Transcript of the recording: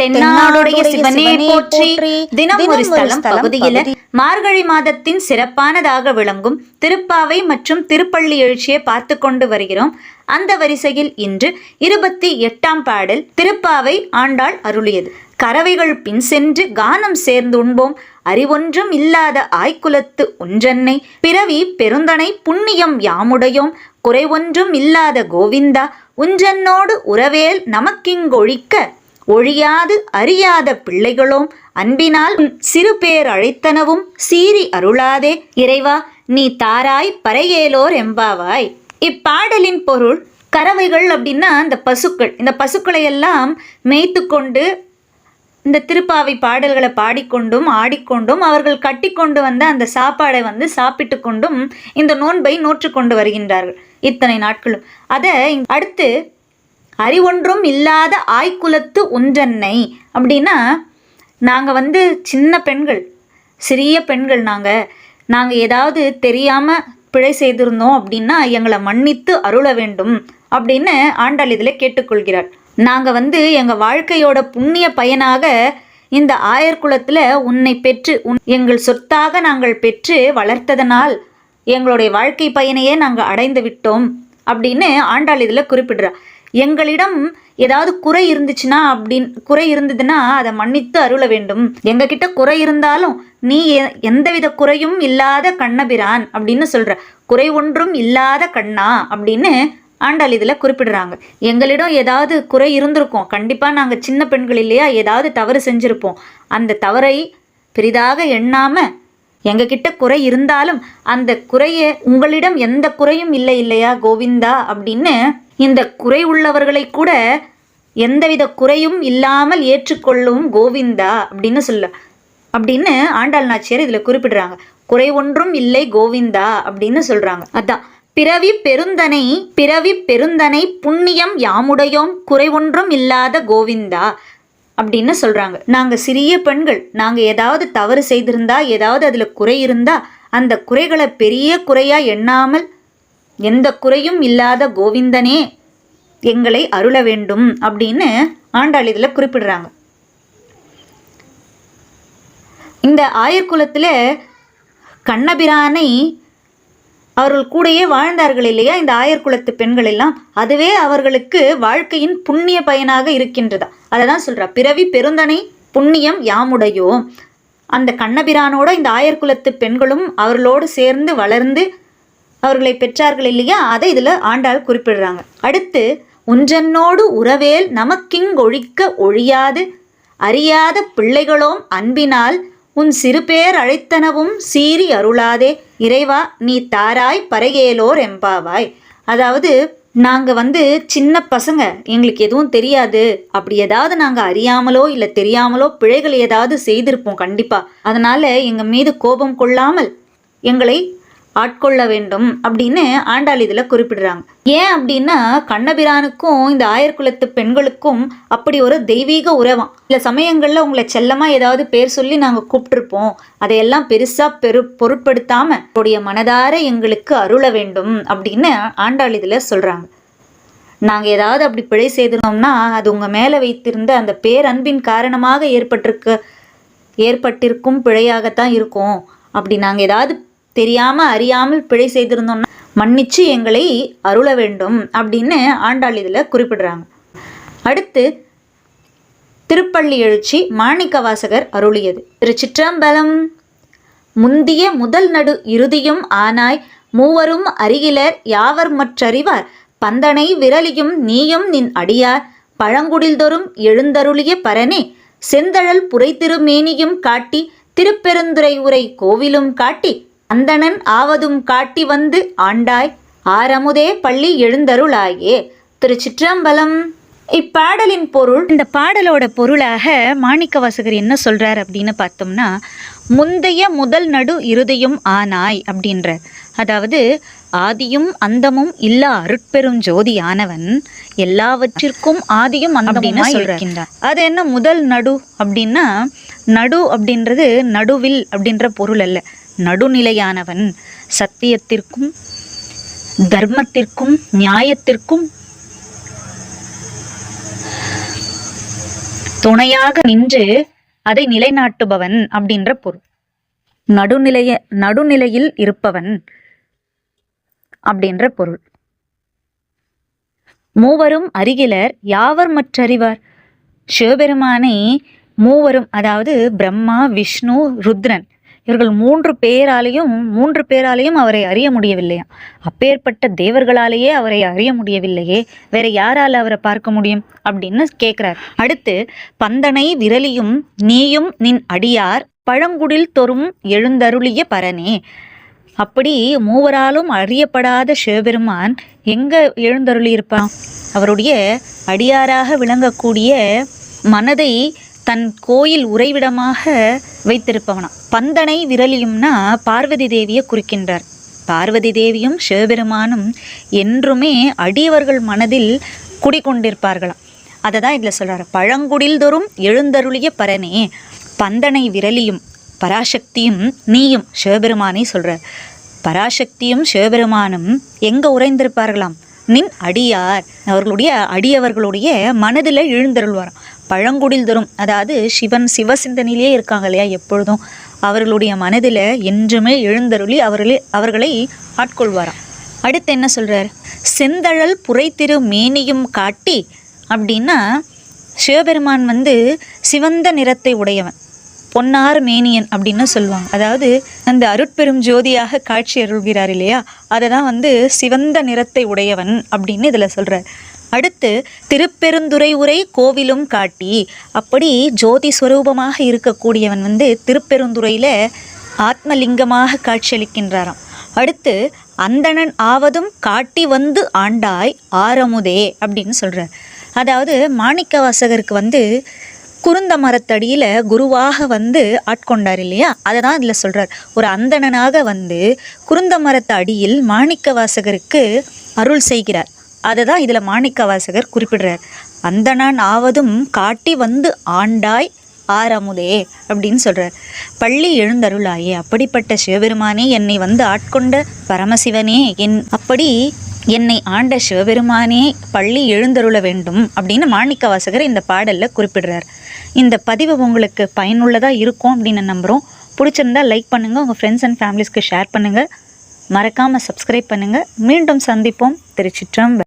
தென்னாடுடைய சிவனே போற்றி தினம் ஒரு ஸ்தலம் பகுதியில பகுதி. மார்கழி மாதத்தின் சிறப்பானதாக விளங்கும் திருப்பாவை மற்றும் திருப்பள்ளி எழுச்சியை பார்த்து கொண்டு வருகிறோம். அந்த வரிசையில் இன்று இருபத்தி எட்டாம் பாடல் திருப்பாவை ஆண்டாள் அருளியது. கறவைகள் பின் சென்று கானம் சேர்ந்து உண்போம். அறிவொன்றும் இல்லாத ஆய்குலத்து ஒன்றன்னை பிறவி பெருந்தனை புண்ணியம் யாமுடையோம். குறைவொன்றும் இல்லாத கோவிந்தா உஞ்சன்னோடு உறவேல் நமக்கிங்கொழிக்க ஒழியாது அறியாத பிள்ளைகளும். அன்பினால் சிறு பேர் அழைத்தனவும் சீறி அருளாதே. இறைவா நீ தாராய் பறையேலோர் எம்பாவாய் இப்பாடலின் பொருள் கறவைகள் அப்படின்னா இந்த பசுக்கள். இந்த பசுக்களை எல்லாம் மேய்த்து கொண்டு இந்த திருப்பாவை பாடல்களை பாடிக்கொண்டும் ஆடிக்கொண்டும் அவர்கள் கட்டி கொண்டு வந்த அந்த சாப்பாடை வந்து சாப்பிட்டு கொண்டும் இந்த நோன்பை நோற்று கொண்டு வருகின்றார்கள். இத்தனை நாட்களும். அதை அடுத்து அறிவொன்றும் இல்லாத ஆய்குலத்து ஒன்றன்னை அப்படின்னா நாங்கள் வந்து சின்ன பெண்கள் சிறிய பெண்கள் நாங்கள் நாங்கள் ஏதாவது தெரியாமல் பிழை செய்திருந்தோம் அப்படின்னா எங்களை மன்னித்து அருள வேண்டும் அப்படின்னு ஆண்டாள் இதில் கேட்டுக்கொள்கிறார் நாங்கள் வந்து எங்கள் வாழ்க்கையோட புண்ணிய பயனாக இந்த ஆயர்குலத்தில் உன்னை பெற்று உன் எங்கள் சொத்தாக நாங்கள் பெற்று வளர்த்ததனால் எங்களுடைய வாழ்க்கை பயனையே நாங்கள் அடைந்து விட்டோம் அப்படின்னு ஆண்டாள் இதில் குறிப்பிடுறார் எங்களிடம் ஏதாவது குறை இருந்துச்சுன்னா அப்படின்னு குறை இருந்ததுன்னா அதை மன்னித்து அருள வேண்டும். எங்ககிட்ட குறை இருந்தாலும் நீ எந்தவித குறையும் இல்லாத கண்ணபிரான் அப்படின்னு சொல்ற. குறை ஒன்றும் இல்லாத கண்ணா அப்படின்னு ஆண்டாள் இதில் குறிப்பிடுறாங்க. எங்களிடம் ஏதாவது குறை இருந்திருக்கும். கண்டிப்பாக நாங்கள் சின்ன பெண்கள் இல்லையா? ஏதாவது தவறு செஞ்சுருப்போம். அந்த தவறை பெரிதாக எண்ணாமல் எங்ககிட்ட குறை இருந்தாலும் அந்த குறையை உங்களிடம் எந்த குறையும் இல்லை இல்லையா கோவிந்தா அப்படின்னு இந்த குறை உள்ளவர்களை கூட எந்தவித குறையும் இல்லாமல் ஏற்றுக்கொள்ளும் கோவிந்தா அப்படின்னு சொல்ல அப்படின்னு ஆண்டாள் நாச்சியார் இதில் குறிப்பிடுறாங்க. குறை ஒன்றும் இல்லை கோவிந்தா அப்படின்னு சொல்றாங்க. அதான். பிறவி பெருந்தனை பிறவி பெருந்தனை புண்ணியம் யாமுடையோம் குறை ஒன்றும் இல்லாத கோவிந்தா அப்படின்னு சொல்றாங்க. நாங்க சிறிய பெண்கள் நாங்க ஏதாவது தவறு செய்திருந்தா ஏதாவது அதுல குறை இருந்தா அந்த குறைகளை பெரிய குறையா எண்ணாமல் எந்த குறையும் இல்லாத கோவிந்தனே எங்களை அருள வேண்டும் அப்படின்னு ஆண்டாள் இதில் குறிப்பிடுறாங்க. இந்த ஆயர்குலத்தில் கண்ணபிரானை அவர்கள் கூடயே வாழ்ந்தார்கள் இல்லையா? இந்த ஆயர்குலத்து பெண்கள் எல்லாம் அதுவே அவர்களுக்கு வாழ்க்கையின் புண்ணிய பயனாக இருக்கின்றதா? அதை தான் சொல்கிறா பிறவி பெருந்தனை புண்ணியம் யாமுடையோ. அந்த கண்ணபிரானோட இந்த ஆயர்குலத்து பெண்களும் அவர்களோடு சேர்ந்து வளர்ந்து அவர்களை பெற்றார்கள் இல்லையா? அதை இதில் ஆண்டாள் குறிப்பிடுறாங்க. அடுத்து உஞ்சன்னோடு உறவேல் நமக்கிங்கொழிக்க ஒழியாது. அறியாத பிள்ளைகளோம் அன்பினால் உன் சிறுபேர் அழைத்தனவும் சீறி அருளாதே. இறைவா நீ தாராய் பறையேலோர் எம்பாவாய் அதாவது நாங்கள் வந்து சின்ன பசங்க எங்களுக்கு எதுவும் தெரியாது. அப்படி ஏதாவது நாங்கள் அறியாமலோ இல்லை தெரியாமலோ பிழைகள் ஏதாவது செய்திருப்போம் கண்டிப்பாக அதனால் எங்கள் மீது கோபம் கொள்ளாமல் எங்களை ஆட்கொள்ள வேண்டும் அப்படின்னு ஆண்டாள் இதில் குறிப்பிடுறாங்க. ஏன் அப்படின்னா கண்ணபிரானுக்கும் இந்த ஆயர்குலத்து பெண்களுக்கும் அப்படி ஒரு தெய்வீக உறவாம் சில சமயங்களில் உங்களை செல்லமாக ஏதாவது பேர் சொல்லி நாங்கள் கூப்பிட்டுருப்போம். அதையெல்லாம் பெருசாக பெரு பொருட்படுத்தாமல் உடைய மனதார எங்களுக்கு அருள வேண்டும் அப்படின்னு ஆண்டாள் இதில் சொல்கிறாங்க நாங்கள் ஏதாவது அப்படி பிழை செய்திருந்தோம்னா அது உங்கள் மேலே வைத்திருந்த அந்த பேரன்பின் காரணமாக ஏற்பட்டிருக்க ஏற்பட்டிருக்கும் பிழையாகத்தான் இருக்கும். அப்படி நாங்கள் ஏதாவது தெரியாமல் அறியாமல் பிழை செய்திருந்தோம்னா மன்னிச்சு எங்களை அருள வேண்டும் அப்படின்னு ஆண்டாள் இதில் குறிப்பிடுறாங்க. அடுத்து திருப்பள்ளி எழுச்சி மாணிக்க வாசகர் அருளியது திருச்சிற்றம்பலம் முந்திய முதல் நடு இறுதியும் ஆனாய் மூவரும் அருகிலர் யாவர் மற்றறிவார்? பந்தனை விரலியும் நீயும் நின் அடியார். பழங்குடில்தொறும் எழுந்தருளிய பரனே செந்தழல் புரைத்திருமேனியும் காட்டி திருப்பெருந்துரை உரை கோவிலும் காட்டி அந்தணன் ஆவதும் காட்டி வந்து ஆண்டாய் ஆரமுதே பள்ளி எழுந்தருளாயே. திருச்சிற்றம்பலம். இப்பாடலின் பொருள் இந்த பாடலோட பொருளாக மாணிக்க வாசகர் என்ன சொல்றார் அப்படின்னு பார்த்தோம்னா முந்தைய முதல் நடு இறுதியும் ஆனாய் அப்படின்றார் அதாவது ஆதியும் அந்தமும் இல்லா அருட்பெரும் ஜோதி ஆனவன் எல்லாவற்றிற்கும் ஆதியும் அந்தமும் இருக்கின்றான். அது என்ன முதல் நடு அப்படின்னா நடு அப்படின்றது நடுவில் அப்படின்ற பொருள் அல்ல. நடுநிலையானவன். சத்தியத்திற்கும் தர்மத்திற்கும் நியாயத்திற்கும் துணையாக நின்று அதை நிலைநாட்டுபவன் அப்படின்ற பொருள். நடுநிலைய நடுநிலையில் இருப்பவன் அப்படின்ற பொருள். மூவரும் அருகிலர் யாவர் மற்றறிவார்? சிவபெருமானை மூவரும் அதாவது பிரம்மா விஷ்ணு ருத்ரன் இவர்கள் மூன்று பேராலையும் மூன்று பேராலையும் அவரை அறிய முடியவில்லையா? அப்பேற்பட்ட தேவர்களாலேயே அவரை அறிய முடியவில்லையே. வேற யாரால அவரை பார்க்க முடியும்? அப்படின்னு கேட்கிறார் அடுத்து பந்தனை விரலியும் நீயும் நின் அடியார் பழங்குடில் தொறும் எழுந்தருளிய பரனே. அப்படி மூவராலும் அறியப்படாத சிவபெருமான் எங்க எழுந்தருளி இருப்பான் அவருடைய அடியாராக விளங்கக்கூடிய மனதை தன் கோயில் உறைவிடமாக வைத்திருப்பவனா பந்தனை விரலியும்னா பார்வதி தேவியை குறிக்கின்றார். பார்வதி தேவியும் சிவபெருமானும் என்றுமே அடியவர்கள் மனதில் குடிகொண்டிருப்பார்களாம். அதை தான் இதில் சொல்கிறார் பழங்குடில் தோறும் எழுந்தருளிய பரனே பந்தனை விரலியும் பராசக்தியும் நீயும் சிவபெருமானை சொல்கிறார் பராசக்தியும் சிவபெருமானும் எங்கே உறைந்திருப்பார்களாம்? நின் அடியார். அவர்களுடைய அடியவர்களுடைய மனதில் எழுந்தருள்வாராம். பழங்குடில் தரும். அதாவது சிவன் சிவ சிந்தனையிலே இருக்காங்க இல்லையா எப்பொழுதும். அவர்களுடைய மனதில் என்றுமே எழுந்தருளி அவர்களே அவர்களை ஆட்கொள்வாராம். அடுத்து என்ன சொல்கிறார் செந்தழல் புரைத்திரு மேனியும் காட்டி அப்படின்னா சிவபெருமான் வந்து சிவந்த நிறத்தை உடையவன். பொன்னார் மேனியன் அப்படின்னு சொல்லுவாங்க. அதாவது அந்த அருட்பெரும் ஜோதியாக காட்சி அருள்கிறார் இல்லையா? அதை தான் வந்து சிவந்த நிறத்தை உடையவன் அப்படின்னு இதில் சொல்கிறார் அடுத்து திருப்பெருந்துறை உரை கோவிலும் காட்டி அப்படி ஜோதி ஸ்வரூபமாக இருக்கக்கூடியவன் வந்து திருப்பெருந்துறையில் ஆத்மலிங்கமாக காட்சியளிக்கின்றாராம். அடுத்து அந்தணன் ஆவதும் காட்டி வந்து ஆண்டாய் ஆரமுதே அப்படின்னு சொல்கிறார் அதாவது மாணிக்க வாசகருக்கு வந்து குருந்த மரத்தடியில் குருவாக வந்து ஆட்கொண்டார் இல்லையா? அதை தான் இதில் சொல்கிறார் ஒரு அந்தணனாக வந்து குருந்த மரத்து அடியில் மாணிக்க வாசகருக்கு அருள் செய்கிறார். அதை தான் இதில் மாணிக்க வாசகர் குறிப்பிடுறார். அந்தனான் ஆவதும் காட்டி வந்து ஆண்டாய் ஆறாமுதே அப்படின்னு சொல்கிறார் பள்ளி எழுந்தருளாயே அப்படிப்பட்ட சிவபெருமானே என்னை வந்து ஆட்கொண்ட பரமசிவனே என் அப்படி என்னை ஆண்ட சிவபெருமானே பள்ளி எழுந்தருள வேண்டும் அப்படின்னு மாணிக்க வாசகர் இந்த பாடலில் குறிப்பிடுறார். இந்த பதிவு உங்களுக்கு பயனுள்ளதாக இருக்கும் அப்படின்னு நம்புகிறோம் பிடிச்சிருந்தா லைக் பண்ணுங்கள் உங்கள் ஃப்ரெண்ட்ஸ் அண்ட் ஃபேமிலிஸ்க்கு ஷேர் பண்ணுங்கள் மறக்காமல் சப்ஸ்கிரைப் பண்ணுங்கள் மீண்டும் சந்திப்போம். திருச்சிற்றம்பலம்.